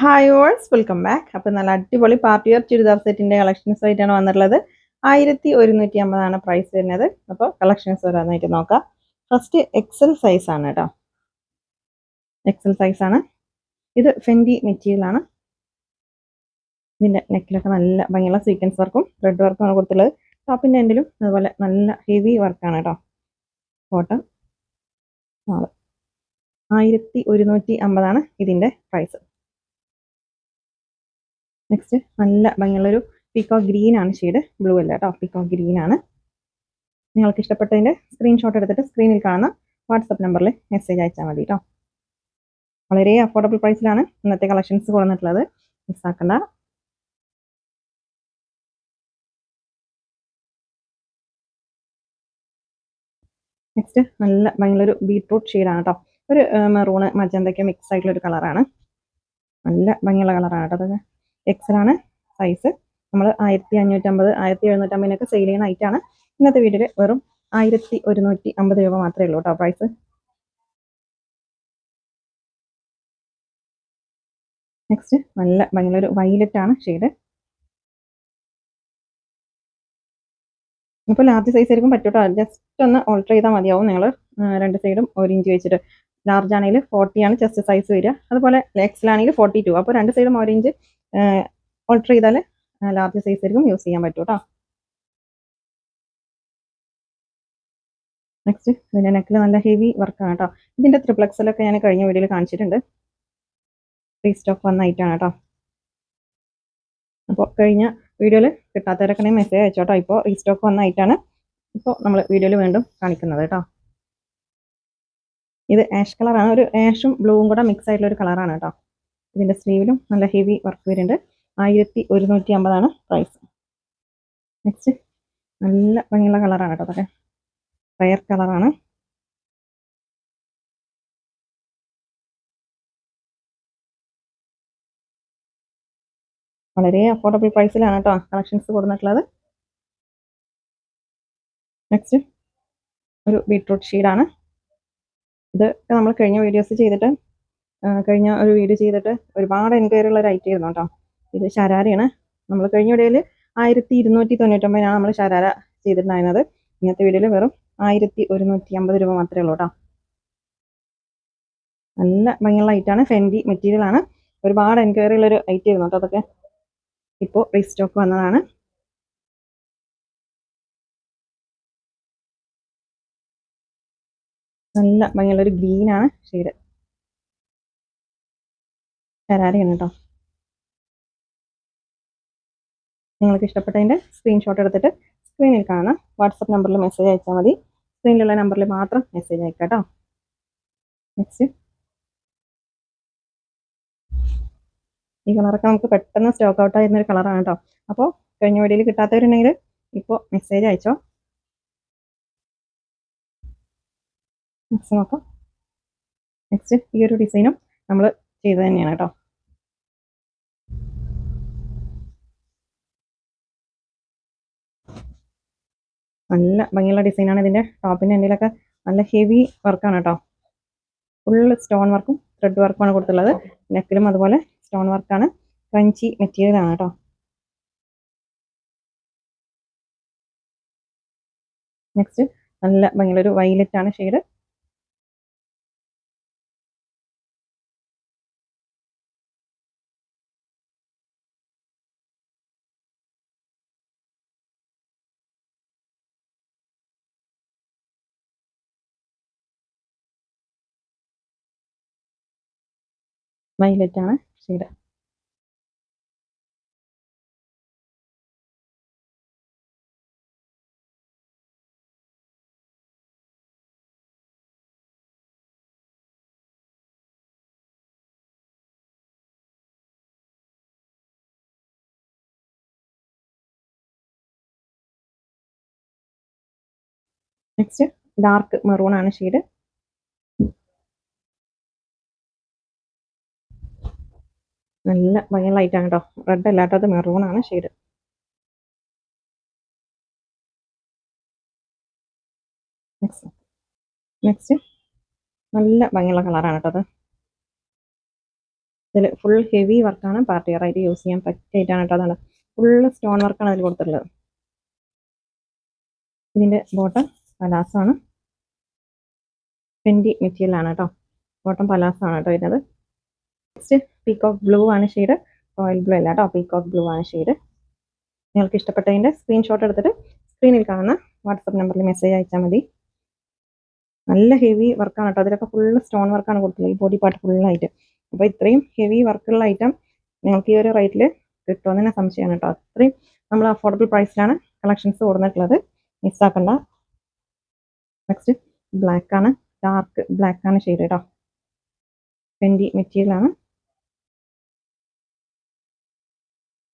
Hi ഓൾസ് welcome back അപ്പോൾ നല്ല അടിപൊളി പാർട്ടി വെയർ ചുരിദാർ സെറ്റിന്റെ കളക്ഷൻസ് ആയിട്ടാണ് വന്നിട്ടുള്ളത്. ആയിരത്തി ഒരുന്നൂറ്റി അമ്പതാണ് പ്രൈസ് വരുന്നത്. അപ്പോൾ കളക്ഷൻസ് വരാനായിട്ട് നോക്കാം. ഫസ്റ്റ് എക്സൽ സൈസ് ആണ് കേട്ടോ എക്സൽ സൈസ് ആണ്. ഇത് ഫെൻഡി മെറ്റീരിയൽ ആണ്. ഇതിന്റെ നെക്കിലൊക്കെ നല്ല ഭംഗിയുള്ള സീക്വൻസ് വർക്കും ത്രെഡ് വർക്കും ആണ് കൊടുത്തിട്ടുള്ളത്. ടോപ്പിന്റെ എൻഡിലും അതുപോലെ നല്ല ഹെവി വർക്കാണ് കേട്ടോ കോട്ടൺ ആയിരത്തി ഒരുന്നൂറ്റി അമ്പതാണ് ഇതിന്റെ പ്രൈസ് നെക്സ്റ്റ് നല്ല ഭംഗിയുള്ളൊരു പീക്കോ ഗ്രീൻ ആണ് ഷെയ്ഡ് ബ്ലൂ അല്ല കേട്ടോ പീക്കോ ഗ്രീൻ ആണ്. നിങ്ങൾക്ക് ഇഷ്ടപ്പെട്ടതിന്റെ സ്ക്രീൻഷോട്ട് എടുത്തിട്ട് സ്ക്രീനിൽ കാണുന്ന വാട്സപ്പ് നമ്പറിൽ മെസ്സേജ് അയച്ചാൽ മതി കേട്ടോ വളരെ അഫോർഡബിൾ പ്രൈസിലാണ് ഇന്നത്തെ കളക്ഷൻസ് കൊടുത്തിട്ടുള്ളത് മിസ്സാക്കണ്ട നെക്സ്റ്റ് നല്ല ഭയങ്കര ബീട്രൂട്ട് ഷെയ്ഡാണ് കേട്ടോ ഒരു മെറൂണ് മജന്തയ്ക്ക് മിക്സ് ആയിട്ടുള്ള ഒരു കളറാണ് നല്ല ഭംഗിയുള്ള കളറാണ് കേട്ടോ അതൊക്കെ. എക്സലാണ് സൈസ് നമ്മൾ ആയിരത്തി അഞ്ഞൂറ്റമ്പത് ആയിരത്തി എഴുന്നൂറ്റമ്പതിനൊക്കെ സെയിൽ ചെയ്യുന്ന ഐറ്റാണ് ഇന്നത്തെ വീഡിയോയിൽ വെറും ആയിരത്തി ഒരുന്നൂറ്റി അമ്പത് രൂപ മാത്രമേ ഉള്ളൂ കേട്ടോ പ്രൈസ് നെക്സ്റ്റ് നല്ല ഭയങ്കര ഒരു വൈലറ്റ് ആണ് ഷെയ്ഡ് ഇപ്പോൾ ലാർജ് സൈസ് ആയിരിക്കും പറ്റൂട്ടോ ജസ്റ്റ് ഒന്ന് ഓൾട്ടർ ചെയ്താൽ മതിയാവും നിങ്ങൾ രണ്ട് സൈഡും ഒരു ഇഞ്ച് വെച്ചിട്ട്. ലാർജ് ആണെങ്കിൽ ഫോർട്ടി ആണ് ചെസ്റ്റ് സൈസ് വരിക. അതുപോലെ ലെഗ്സിലാണെങ്കിൽ ഫോർട്ടി ടു അപ്പോൾ രണ്ട് സൈഡും ഒരു ഇഞ്ച് ഓൾട്ടർ ചെയ്താൽ ലാർജ് സൈസ് ആയിരിക്കും യൂസ് ചെയ്യാൻ പറ്റും കേട്ടോ നെക്സ്റ്റ് ഇതിന്റെ നെക്കിൽ നല്ല ഹെവി വർക്കാണ് കേട്ടോ ഇതിന്റെ ത്രിപ്ലക്സിലൊക്കെ ഞാൻ കഴിഞ്ഞ വീഡിയോയിൽ കാണിച്ചിട്ടുണ്ട്. റീസ്റ്റോക്ക് വന്ന ഐറ്റാണ് കേട്ടോ അപ്പോൾ കഴിഞ്ഞ വീഡിയോയിൽ കിട്ടാത്തവരൊക്കെ മെസ്സേജ് അയച്ചോട്ടോ ഇപ്പോൾ റീസ്റ്റോക്ക് വന്ന ഐറ്റാണ് ഇപ്പോൾ നമ്മൾ വീഡിയോയിൽ വീണ്ടും കാണിക്കുന്നത് കേട്ടോ ഇത് ആഷ് കളറാണ് ഒരു ആഷും ബ്ലൂവും കൂടെ മിക്സ് ആയിട്ടുള്ള ഒരു കളറാണ് കേട്ടോ ഇതിന്റെ സ്ലീവിലും നല്ല ഹെവി വർക്ക് വരുന്നുണ്ട്. ആയിരത്തി ഒരുന്നൂറ്റി അമ്പതാണ് പ്രൈസ് നെക്സ്റ്റ് നല്ല ഭംഗിയുള്ള കളറാണ് കേട്ടോ അതൊക്കെ. റയർ കളറാണ് വളരെ അഫോർഡബിൾ പ്രൈസിലാണ് കേട്ടോ കളക്ഷൻസ് കൊടുത്തിട്ടുള്ളത്. നെക്സ്റ്റ് ഒരു ബീട്രൂട്ട് ഷീഡാണ് ഇത് നമ്മൾ കഴിഞ്ഞ വീഡിയോസ് ചെയ്തിട്ട് കഴിഞ്ഞ ഒരു വീഡിയോ ചെയ്തിട്ട് ഒരുപാട് എൻക്വയറി ഉള്ള ഒരു ഐറ്റം ആയിരുന്നു കേട്ടോ. ഇത് ശരാരയാണ്. നമ്മൾ കഴിഞ്ഞ വീഡിയോയിൽ ആയിരത്തി ഇരുന്നൂറ്റി തൊണ്ണൂറ്റൊമ്പതിനാണ് നമ്മൾ ശരാര ചെയ്തിട്ടുണ്ടായിരുന്നത്. ഇന്നത്തെ വീഡിയോയിൽ വെറും ആയിരത്തി ഒരുന്നൂറ്റി അമ്പത് രൂപ മാത്രമേ ഉള്ളൂ കേട്ടോ. നല്ല ഭംഗിയുള്ള ഐറ്റാണ് ഫെൻഡി മെറ്റീരിയൽ ആണ്. ഒരുപാട് എൻക്വയറി ഉള്ള ഒരു ഐറ്റം ആയിരുന്നു കേട്ടോ അതൊക്കെ. ഇപ്പോൾ റീസ്റ്റോക്ക് വന്നതാണ്. നല്ല ഭംഗിയുള്ള ഒരു ഗ്രീനാണ് ഷെയ്ഡ് ശരാരയാണ് കേട്ടോ നിങ്ങൾക്ക് ഇഷ്ടപ്പെട്ടതിന്റെ സ്ക്രീൻഷോട്ട് എടുത്തിട്ട് സ്ക്രീനിൽ കാണാം വാട്സപ്പ് നമ്പറിൽ മെസ്സേജ് അയച്ചാൽ മതി. സ്ക്രീനിലുള്ള നമ്പറിൽ മാത്രം മെസ്സേജ് അയക്കാം കേട്ടോ നെക്സ്റ്റ് ഈ കളറൊക്കെ നമുക്ക് പെട്ടെന്ന് സ്റ്റോക്ക് ഔട്ട് ആയിരുന്ന ഒരു കളറാണ് കേട്ടോ അപ്പോൾ കഴിഞ്ഞ വീഡിയോയിൽ കിട്ടാത്തവരുണ്ടെങ്കിൽ ഇപ്പോൾ മെസ്സേജ് അയച്ചോ. നെക്സ്റ്റ് നോക്കാം. നെക്സ്റ്റ് ഈ ഒരു ഡിസൈനും നമ്മൾ ചെയ്ത് തന്നെയാണ് കേട്ടോ. നല്ല ഭംഗിയുള്ള ഡിസൈനാണ് ഇതിന്റെ ടോപ്പിന്റെ എന്റെയിലൊക്കെ നല്ല ഹെവി വർക്കാണ് കേട്ടോ. ഫുള്ള് സ്റ്റോൺ വർക്കും ത്രെഡ് വർക്കുമാണ് കൊടുത്തുള്ളത് നെക്കിലും അതുപോലെ സ്റ്റോൺ വർക്കാണ് ക്രഞ്ചി മെറ്റീരിയലാണ് കേട്ടോ. നെക്സ്റ്റ് നല്ല ഭംഗിയുള്ളൊരു വൈലറ്റ് ആണ് ഷെയ്ഡ് വൈലറ്റ് ആണ്. ഷെയ്ഡ് നെക്സ്റ്റ് ഡാർക്ക് മെറൂൺ ആണ് ഷെയ്ഡ് നല്ല ഭയങ്കര ലൈറ്റാണ് കേട്ടോ റെഡ് മെറൂൺ ആണ് ഷെയ്ഡ് നെക്സ്റ്റ് നെക്സ്റ്റ് നല്ല ഭംഗിയുള്ള കളറാണ് കേട്ടോ അത്. ഇതിൽ ഫുൾ ഹെവി വർക്കാണ് പാർട്ടി വെയറായിട്ട് യൂസ് ചെയ്യാൻ പറ്റിയിട്ടാണ് കേട്ടോ അതാണ്. ഫുള്ള് സ്റ്റോൺ വർക്കാണ് അതിൽ കൊടുത്തിട്ടുള്ളത്. ഇതിന്റെ ബോട്ടം പലാസാണ് മെറ്റീരിയൽ ആണ് കേട്ടോ ബോട്ടം പലാസാണ് കേട്ടോ ഇതിനത് നെക്സ്റ്റ് പീകോക്ക് ബ്ലൂ ആണ് ഷെയ്ഡ് റോയൽ ബ്ലൂ അല്ല കേട്ടോ പീകോക്ക് ബ്ലൂ ആണ് ഷെയ്ഡ് നിങ്ങൾക്ക് ഇഷ്ടപ്പെട്ടതിന്റെ സ്ക്രീൻഷോട്ട് എടുത്തിട്ട് സ്ക്രീനിൽ കാണുന്ന വാട്സപ്പ് നമ്പറിൽ മെസ്സേജ് അയച്ചാൽ മതി. നല്ല ഹെവി വർക്കാണ് കേട്ടോ. അതിലൊക്കെ ഫുൾ സ്റ്റോൺ വർക്കാണ് കൊടുത്തുള്ളത് ഈ ബോഡി പാർട്ട് ഫുള്ളായിട്ട് അപ്പോൾ ഇത്രയും ഹെവി വർക്കുള്ള ഐറ്റം നിങ്ങൾക്ക് ഈ ഒരു റേറ്റിൽ കിട്ടുമെന്ന് തന്നെ സംശയമാണ് കേട്ടോ. അത്രയും നമ്മൾ അഫോർഡബിൾ പ്രൈസിലാണ് കളക്ഷൻസ് കൊടുത്തിട്ടുള്ളത്. മിസ്സാക്കണ്ട നെക്സ്റ്റ് ബ്ലാക്ക് ആണ്. ഡാർക്ക് ബ്ലാക്ക് ആണ് ഷെയ്ഡ് കേട്ടോ. ട്വന്റി മെറ്റീരിയൽ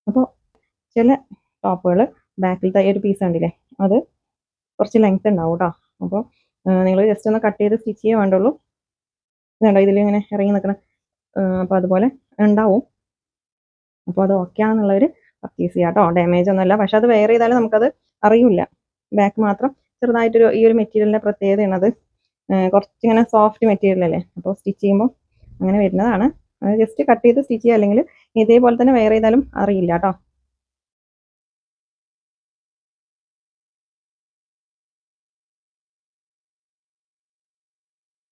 അപ്പോൾ ചില ടോപ്പുകൾ ബാക്കിലത്തെ ഒരു പീസ് ഉണ്ടല്ലേ അത് കുറച്ച് ലെങ്ത് ഉണ്ടാവും കേട്ടോ അപ്പോൾ നിങ്ങൾ ജസ്റ്റ് ഒന്ന് കട്ട് ചെയ്ത് സ്റ്റിച്ച് ചെയ്യേ വേണ്ടുള്ളൂ. ഇതുണ്ടോ ഇതിലിങ്ങനെ ഇറങ്ങി നിൽക്കണം അപ്പോൾ അതുപോലെ ഉണ്ടാവും. അപ്പോൾ അത് ഓക്കെ ആണെന്നുള്ളവർ പർച്ചേസ് ചെയ്യാം കേട്ടോ ഡാമേജ് ഒന്നുമല്ല പക്ഷെ അത് വെയർ ചെയ്താലും നമുക്കത് അറിയില്ല. ബാക്ക് മാത്രം ചെറുതായിട്ടൊരു ഈ ഒരു മെറ്റീരിയലിന്റെ പ്രത്യേകതയാണ് അത് കുറച്ചിങ്ങനെ സോഫ്റ്റ് മെറ്റീരിയൽ അല്ലേ? അപ്പോൾ സ്റ്റിച്ച് ചെയ്യുമ്പോൾ അങ്ങനെ വരുന്നതാണ്. ജസ്റ്റ് കട്ട് ചെയ്ത് സ്റ്റിച്ച് ചെയ്യുക. അല്ലെങ്കിൽ ഇതേപോലെ തന്നെ വെയർ ചെയ്താലും അറിയില്ല കേട്ടോ.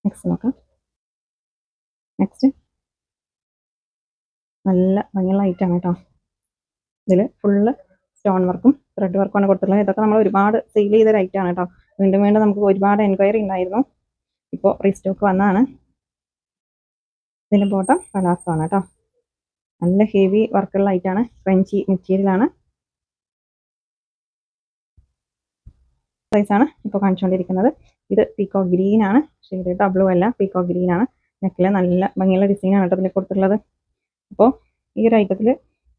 നെക്സ്റ്റ് നോക്കാം. നെക്സ്റ്റ് നല്ല ഭംഗിയുള്ള ഐറ്റാണ് കേട്ടോ. ഇതിൽ ഫുള്ള് സ്റ്റോൺ വർക്കും ത്രെഡ് വർക്കുമാണ് കൊടുത്തിട്ടുള്ളത്. ഇതൊക്കെ നമ്മൾ ഒരുപാട് സെയിൽ ചെയ്തൊരു ഐറ്റമാണ് കേട്ടോ. വീണ്ടും വീണ്ടും നമുക്ക് ഒരുപാട് എൻക്വയറി ഉണ്ടായിരുന്നു. ഇപ്പോൾ റീസ്റ്റോക്ക് വന്നതാണ്. ഇതിന്റെ ബോട്ടം പലാസോ ആണ് കേട്ടോ നല്ല ഹെവി വർക്കുള്ള ഐറ്റാണ് ക്രഞ്ചി മെറ്റീരിയലാണ് സൈസാണ് ഇപ്പോൾ കാണിച്ചുകൊണ്ടിരിക്കുന്നത് ഇത് പീക്കോ ഗ്രീൻ ആണ്. ഷെയ്ഡ് ബ്ലൂ അല്ല പീക്കോ ഗ്രീൻ ആണ്. നെക്കിൽ നല്ല ഭംഗിയുള്ള ഡിസൈനാണ് കേട്ടോ ഇതിൽ കൊടുത്തിട്ടുള്ളത്. അപ്പോൾ ഈ ഒരു ഐറ്റത്തിൽ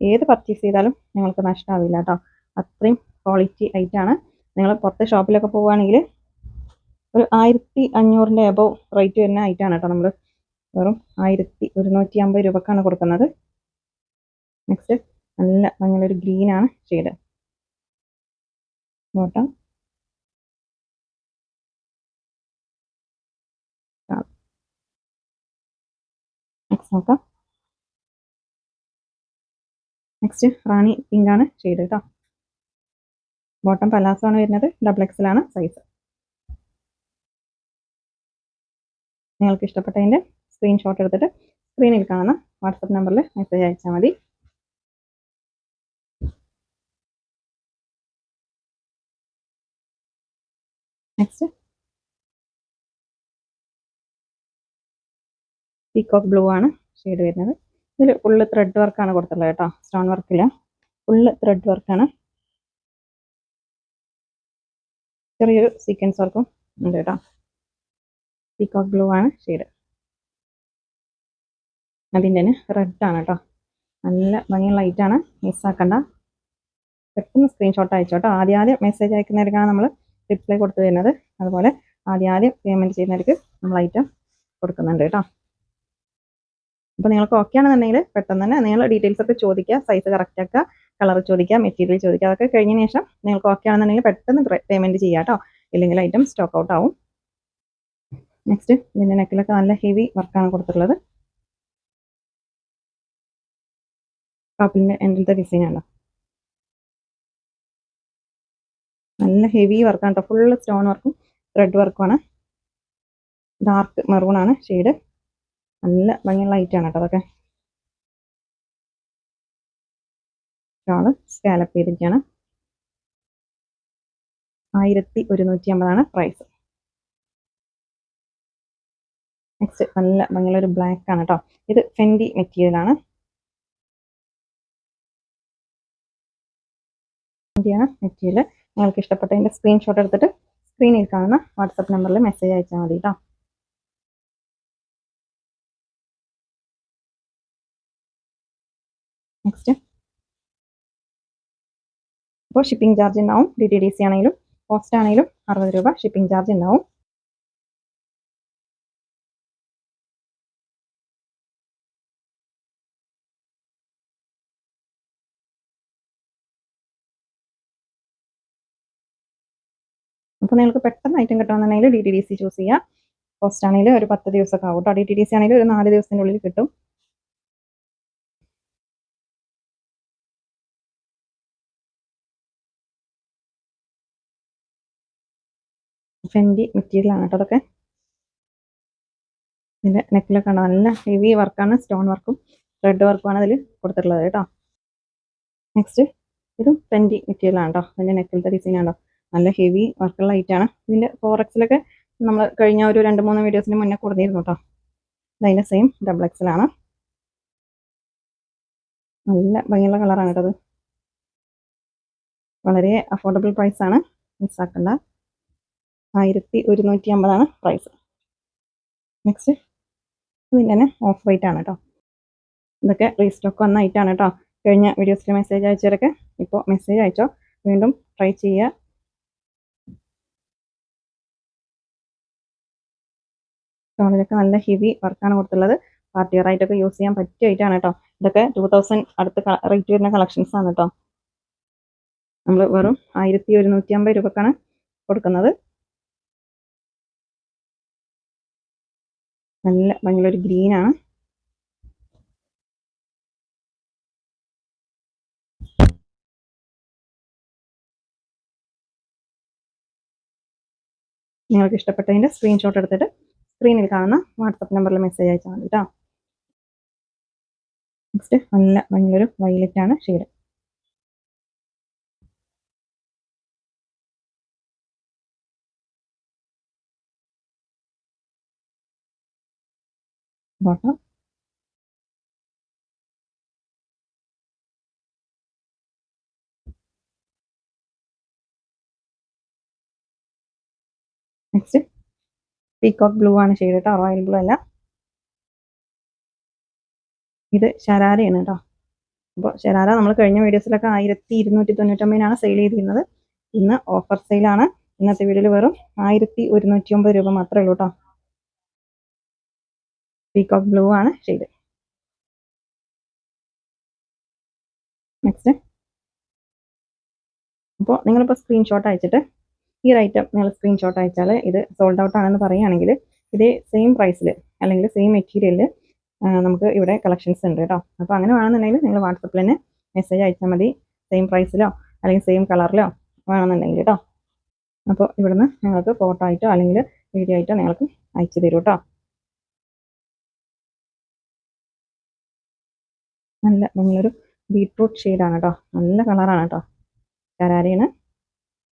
ഏത് പർച്ചേസ് ചെയ്താലും നിങ്ങൾക്ക് നഷ്ടമാവില്ല കേട്ടോ അത്രയും ക്വാളിറ്റി ഐറ്റാണ് നിങ്ങൾ പുറത്തെ ഷോപ്പിലൊക്കെ പോവുകയാണെങ്കിൽ ഒരു ആയിരത്തി അഞ്ഞൂറിന്റെ അബോവ് റേറ്റ് വരുന്ന ഐറ്റാണ് കേട്ടോ നമ്മൾ വെറും ആയിരത്തി ഒരുന്നൂറ്റി അമ്പത് രൂപക്കാണ് കൊടുക്കുന്നത്. നെക്സ്റ്റ് നല്ല ഭംഗിയുള്ളൊരു ഗ്രീനാണ് ഷെയ്ഡ് ബോട്ടം നെക്സ്റ്റ് നോക്കാം. നെക്സ്റ്റ് റാണി പിങ്ക് ആണ് ഷെയ്ഡ് കേട്ടോ ബോട്ടം പലാസോ ആണ് വരുന്നത്. ഡബിൾ എക്സലാണ് സൈസ് നിങ്ങൾക്ക് ഇഷ്ടപ്പെട്ടതിന്റെ സ്ക്രീൻഷോട്ട് എടുത്തിട്ട് സ്ക്രീനിൽ കാണുന്ന വാട്സപ്പ് നമ്പറിൽ മെസ്സേജ് അയച്ചാൽ മതി. നെക്സ്റ്റ് പീക്കോക്ക് ബ്ലൂ ആണ് ഷെയ്ഡ് വരുന്നത്. ഇതിൽ ഫുള്ള് ത്രെഡ് വർക്കാണ് കൊടുത്തുള്ളത് കേട്ടോ സ്റ്റോൺ വർക്കില്ല ഫുള്ള് ത്രെഡ് വർക്കാണ് ചെറിയൊരു സീക്വൻസ് വർക്കും ഉണ്ട് കേട്ടോ. പീക്കോക്ക് ബ്ലൂ ആണ് ഷെയ്ഡ് അതിന്റെ തന്നെ റെഡ് ആണ് കേട്ടോ നല്ല ഭംഗിയുള്ള ലൈറ്റാണ് മിസ്സാക്കണ്ട പെട്ടെന്ന് സ്ക്രീൻഷോട്ട് അയച്ചോട്ടോ ആദ്യം ആദ്യം മെസ്സേജ് അയക്കുന്നവർക്കാണ് നമ്മൾ റിപ്ലൈ കൊടുത്തു തരുന്നത്. അതുപോലെ ആദ്യം ആദ്യം പേയ്മെന്റ് ചെയ്യുന്നവർക്ക് നമ്മൾ ഐറ്റം കൊടുക്കുന്നുണ്ട് കേട്ടോ അപ്പോൾ നിങ്ങൾക്ക് ഓക്കെ ആണെന്നുണ്ടെങ്കിൽ പെട്ടെന്ന് തന്നെ നിങ്ങൾ ഡീറ്റെയിൽസ് ഒക്കെ ചോദിക്കുക സൈസ് കറക്റ്റ് ആക്കുക കളർ ചോദിക്കുക മെറ്റീരിയൽ ചോദിക്കുക അതൊക്കെ കഴിഞ്ഞതിന് ശേഷം നിങ്ങൾക്ക് ഓക്കെ ആണെന്നുണ്ടെങ്കിൽ പെട്ടെന്ന് പേയ്മെന്റ് ചെയ്യാം കേട്ടോ ഇല്ലെങ്കിൽ ഐറ്റം സ്റ്റോക്ക് ഔട്ട് ആവും. നെക്സ്റ്റ് ഇതിന്റെ നെക്കിലൊക്കെ നല്ല ഹെവി വർക്കാണ് കൊടുത്തിട്ടുള്ളത്. കപ്പിലിന്റെ എൻഡിലത്തെ ഡിസൈൻ നല്ല ഹെവി വർക്കാണ് കേട്ടോ ഫുള്ള് സ്റ്റോൺ വർക്കും ത്രെഡ് വർക്കുമാണ് ഡാർക്ക് മെറൂൺ ആണ്. ഷെയ്ഡ് നല്ല ഭംഗിയുള്ള ലൈറ്റാണ് കേട്ടോ അതൊക്കെ. ഷാൾ സ്കാലപ്പ് ചെയ്തിരിക്കുകയാണ് ആയിരത്തി ഒരുന്നൂറ്റി അമ്പതാണ് പ്രൈസ് നെക്സ്റ്റ് നല്ല ഭംഗിയുള്ള ഒരു ബ്ലാക്ക് ആണ് കേട്ടോ ഇത് ഫെൻഡി മെറ്റീരിയൽ ഫെൻഡിയാണ് മെറ്റീരിയൽ. നിങ്ങൾക്ക് ഇഷ്ടപ്പെട്ടതിന്റെ സ്ക്രീൻഷോട്ട് എടുത്തിട്ട് സ്ക്രീനിൽ കാണുന്ന വാട്സപ്പ് നമ്പറിൽ മെസ്സേജ് അയച്ചാൽ മതി കേട്ടോ നെക്സ്റ്റ് അപ്പോൾ ഷിപ്പിംഗ് ചാർജ് ഉണ്ടാവും. ഡി ടി ഡി സി ആണെങ്കിലും പോസ്റ്റ് ആണെങ്കിലും അറുപത് രൂപ ഷിപ്പിംഗ് ചാർജ് ഉണ്ടാവും. അപ്പോൾ നിങ്ങൾക്ക് പെട്ടെന്ന് ഐറ്റം കിട്ടണമെന്നുണ്ടെങ്കിൽ D T D C choose ചെയ്യുക കോസ്റ്റ് ആണെങ്കിൽ ഒരു പത്ത് ദിവസമൊക്കെ ആവും കേട്ടോ ഡി ടി ഡി സി ആണെങ്കിൽ ഒരു നാല് ദിവസത്തിന്റെ ഉള്ളിൽ കിട്ടും ഫെൻഡി മെറ്റീരിയലാണ് കേട്ടോ അതൊക്കെ. ഇതിന്റെ നെക്കിലൊക്കെ ഉണ്ടോ നല്ല ഹെവി വർക്കാണ് സ്റ്റോൺ വർക്കും റെഡ് വർക്കുമാണ് അതിൽ കൊടുത്തിട്ടുള്ളത് കേട്ടോ നെക്സ്റ്റ് ഇതും ഫെൻഡി മെറ്റീരിയലാണ് കേട്ടോ അതിന്റെ നെക്കിലത്തെ ഡിസൈനാണോ നല്ല ഹെവി വർക്കുള്ള ഐറ്റാണ് ഇതിന്റെ ഫോറക്സിലൊക്കെ നമ്മൾ കഴിഞ്ഞ ഒരു രണ്ട് മൂന്ന് വീഡിയോസിന് മുന്നേ കൊടുത്തിരുന്നു കേട്ടോ അതിന്റെ സെയിം ഡബിൾ എക്സലാണ് നല്ല ഭംഗിയുള്ള കളറാണ് കേട്ടത്. വളരെ അഫോർഡബിൾ പ്രൈസ് ആണ്. മിസ്സാക്കണ്ട ആയിരത്തി ഒരുന്നൂറ്റി അമ്പതാണ് പ്രൈസ് നെക്സ്റ്റ് ഇതിന്റെ തന്നെ ഓഫ് വൈറ്റ് ആണ് കേട്ടോ ഇതൊക്കെ റീസ്റ്റോക്ക് വന്ന ഐറ്റാണ് കേട്ടോ കഴിഞ്ഞ വീഡിയോസിൽ മെസ്സേജ് അയച്ചവരൊക്കെ ഇപ്പോൾ മെസ്സേജ് അയച്ചോ. വീണ്ടും ട്രൈ ചെയ്യുക. സ്റ്റോണിലൊക്കെ നല്ല ഹെവി വർക്കാണ് കൊടുത്തുള്ളത്. പാർട്ടി വെയർ ആയിട്ടൊക്കെ യൂസ് ചെയ്യാൻ പറ്റിയ ഐറ്റാണ് കേട്ടോ ഇതൊക്കെ ടൂ തൗസൻഡ് അടുത്ത റേറ്റ് വരുന്ന കളക്ഷൻസ് ആണ് കേട്ടോ നമ്മൾ വെറും ആയിരത്തി ഒരുന്നൂറ്റി അമ്പത് രൂപക്കാണ് കൊടുക്കുന്നത്. നല്ല ഭംഗിയുള്ളൊരു ഗ്രീൻ ആണ്. നിങ്ങൾക്ക് ഇഷ്ടപ്പെട്ടതിന്റെ സ്ക്രീൻഷോട്ട് എടുത്തിട്ട് സ്ക്രീനിൽ കാണുന്ന വാട്സപ്പ് നമ്പറിൽ മെസ്സേജ് അയച്ചാൽ മതി കേട്ടോ നെക്സ്റ്റ് നല്ല ഭയങ്കര വയലറ്റ് ആണ് ഷെയ്ഡ് നെക്സ്റ്റ് പീകോക്ക് ബ്ലൂ ആണ് ഷെയ്ഡ് കേട്ടോ റോയൽ ബ്ലൂ അല്ല. ഇത് ശരാരയാണ് കേട്ടോ. അപ്പോൾ ശരാര നമ്മൾ കഴിഞ്ഞ വീഡിയോസിലൊക്കെ ആയിരത്തി ഇരുന്നൂറ്റി തൊണ്ണൂറ്റൊമ്പതിനാണ് സെയിൽ ചെയ്തിരുന്നത്. ഇന്ന് ഓഫർ സെയിലാണ് ഇന്നത്തെ വീഡിയോയിൽ വെറും ആയിരത്തി ഒരുന്നൂറ്റി ഒമ്പത് രൂപ മാത്രമേ ഉള്ളൂ കേട്ടോ. പീകോക്ക് ബ്ലൂ ആണ് ഷെയ്ഡ് നെക്സ്റ്റ് അപ്പോൾ നിങ്ങളിപ്പോൾ സ്ക്രീൻഷോട്ട് അയച്ചിട്ട് ഈ ഒരു ഐറ്റം നിങ്ങൾ സ്ക്രീൻഷോട്ട് അയച്ചാൽ ഇത് സോൾഡ് ഔട്ട് ആണെന്ന് പറയുകയാണെങ്കിൽ ഇതേ സെയിം പ്രൈസിൽ അല്ലെങ്കിൽ സെയിം മെറ്റീരിയലിൽ നമുക്ക് ഇവിടെ കളക്ഷൻസ് ഉണ്ട് കേട്ടോ. അപ്പോൾ അങ്ങനെ വേണമെന്നുണ്ടെങ്കിൽ നിങ്ങൾ വാട്സപ്പിൽ തന്നെ മെസ്സേജ് അയച്ചാൽ മതി. സെയിം പ്രൈസിലോ അല്ലെങ്കിൽ സെയിം കളറിലോ വേണമെന്നുണ്ടെങ്കിൽ കേട്ടോ. അപ്പോൾ ഇവിടുന്ന് നിങ്ങൾക്ക് ഫോട്ടോ ആയിട്ടോ അല്ലെങ്കിൽ വീഡിയോ ആയിട്ടോ നിങ്ങൾക്ക് അയച്ചു തരും കേട്ടോ. നല്ല ഭംഗിയൊരു ബീട്രൂട്ട് ഷെയ്ഡാണ് കേട്ടോ. നല്ല കളറാണ് കേട്ടോ. കരാരയാണ്.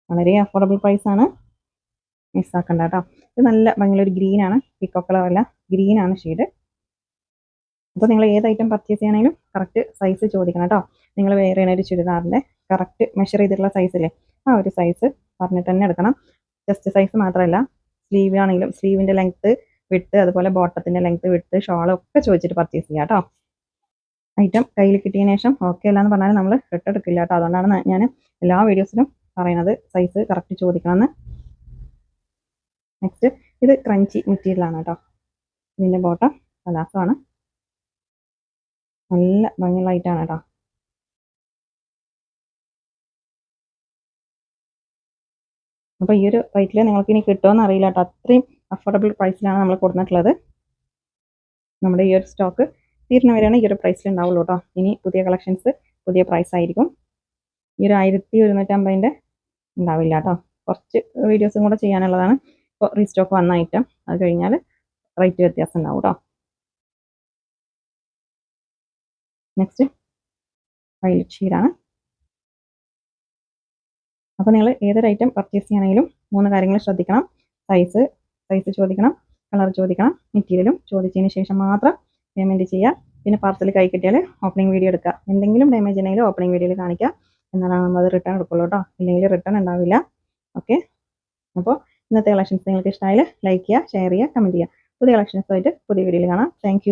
വളരെ അഫോർഡബിൾ ആണ്. മിസ്സാക്കണ്ട കേട്ടോ ഇത് നല്ല ഭയങ്കര ഗ്രീൻ ആണ്. പിക്കോ ഗ്രീൻ ആണ് ഷെയ്ഡ് അപ്പോൾ നിങ്ങൾ ഏത് ഐറ്റം പർച്ചേസ് ചെയ്യണമെങ്കിലും കറക്റ്റ് സൈസ് ചോദിക്കണം കേട്ടോ നിങ്ങൾ വേറെ ഒരു ചുരിദാറിന്റെ കറക്റ്റ് മെഷർ ചെയ്തിട്ടുള്ള സൈസില്ലേ ആ ഒരു സൈസ് പറഞ്ഞിട്ട് തന്നെ എടുക്കണം. ജസ്റ്റ് സൈസ് മാത്രമല്ല. സ്ലീവ് ആണെങ്കിലും സ്ലീവിന്റെ ലെങ്ത്ത് വിട്ട് അതുപോലെ ബോട്ടത്തിന്റെ ലെങ്ത്ത് വിട്ട് ഷോൾ ഒക്കെ ചോദിച്ചിട്ട് പർച്ചേസ് ചെയ്യാം കേട്ടോ ഐറ്റം കയ്യിൽ കിട്ടിയതിന് ശേഷം ഓക്കെ അല്ല എന്ന് പറഞ്ഞാൽ നമ്മൾ റിട്ടേൺ കേട്ടോ അതുകൊണ്ടാണ് ഞാൻ എല്ലാ വീഡിയോസിലും പറയുന്നത് സൈസ് കറക്റ്റ് ചോദിക്കണമെന്ന്. നെക്സ്റ്റ് ഇത് ക്രഞ്ചി മെറ്റീരിയലാണ് കേട്ടോ ഇതിന്റെ ബോട്ടം പലാസമാണ് നല്ല ഭംഗിയുള്ള ഐറ്റാണ് കേട്ടോ അപ്പോൾ ഈ ഒരു റേറ്റിൽ നിങ്ങൾക്ക് ഇനി കിട്ടുമെന്ന് അറിയില്ല കേട്ടോ അത്രയും അഫോർഡബിൾ പ്രൈസിലാണ് നമ്മൾ കൊടുത്തിട്ടുള്ളത്. നമ്മുടെ ഈ ഒരു സ്റ്റോക്ക് തീർന്ന വരെയാണ് ഈ ഒരു പ്രൈസിൽ ഉണ്ടാവുള്ളൂ കേട്ടോ ഇനി പുതിയ കളക്ഷൻസ് പുതിയ പ്രൈസ് ആയിരിക്കും. ഈ ഒരു ആയിരത്തി ഒരുന്നൂറ്റമ്പതിന്റെ ഉണ്ടാവില്ല കേട്ടോ കുറച്ച് വീഡിയോസും കൂടെ ചെയ്യാനുള്ളതാണ്. ഇപ്പോൾ റീസ്റ്റോക്ക് വന്ന ഐറ്റം അത് കഴിഞ്ഞാൽ റേറ്റ് വ്യത്യാസം ഉണ്ടാവും കേട്ടോ നെക്സ്റ്റ് വൈലറ്റ് ഷീഡാണ് അപ്പോൾ നിങ്ങൾ ഏതൊരു ഐറ്റം പർച്ചേസ് ചെയ്യണമെങ്കിലും മൂന്ന് കാര്യങ്ങൾ ശ്രദ്ധിക്കണം. സൈസ് സൈസ് ചോദിക്കണം കളർ ചോദിക്കണം മെറ്റീരിയലും ചോദിച്ചതിന് ശേഷം മാത്രം പേയ്മെന്റ് ചെയ്യുക. പിന്നെ പാർസൽ കൈ കിട്ടിയാൽ ഓപ്പണിംഗ് വീഡിയോ എടുക്കുക. എന്തെങ്കിലും ഡാമേജ് ഉണ്ടെങ്കിൽ ഓപ്പണിംഗ് വീഡിയോയിൽ കാണിക്കുക. എന്നാലാണ് നമ്മളത് റിട്ടേൺ എടുക്കുള്ളൂ കേട്ടോ. ഇല്ലെങ്കിൽ റിട്ടേൺ ഉണ്ടാവില്ല. ഓക്കെ അപ്പോൾ ഇന്നത്തെ കളക്ഷൻസ് നിങ്ങൾക്ക് ഇഷ്ടമായാൽ ലൈക്ക് ചെയ്യുക ഷെയർ ചെയ്യുക കമന്റ് ചെയ്യുക. പുതിയ കളക്ഷൻസുമായിട്ട് പുതിയ വീഡിയോയിൽ കാണാം. താങ്ക്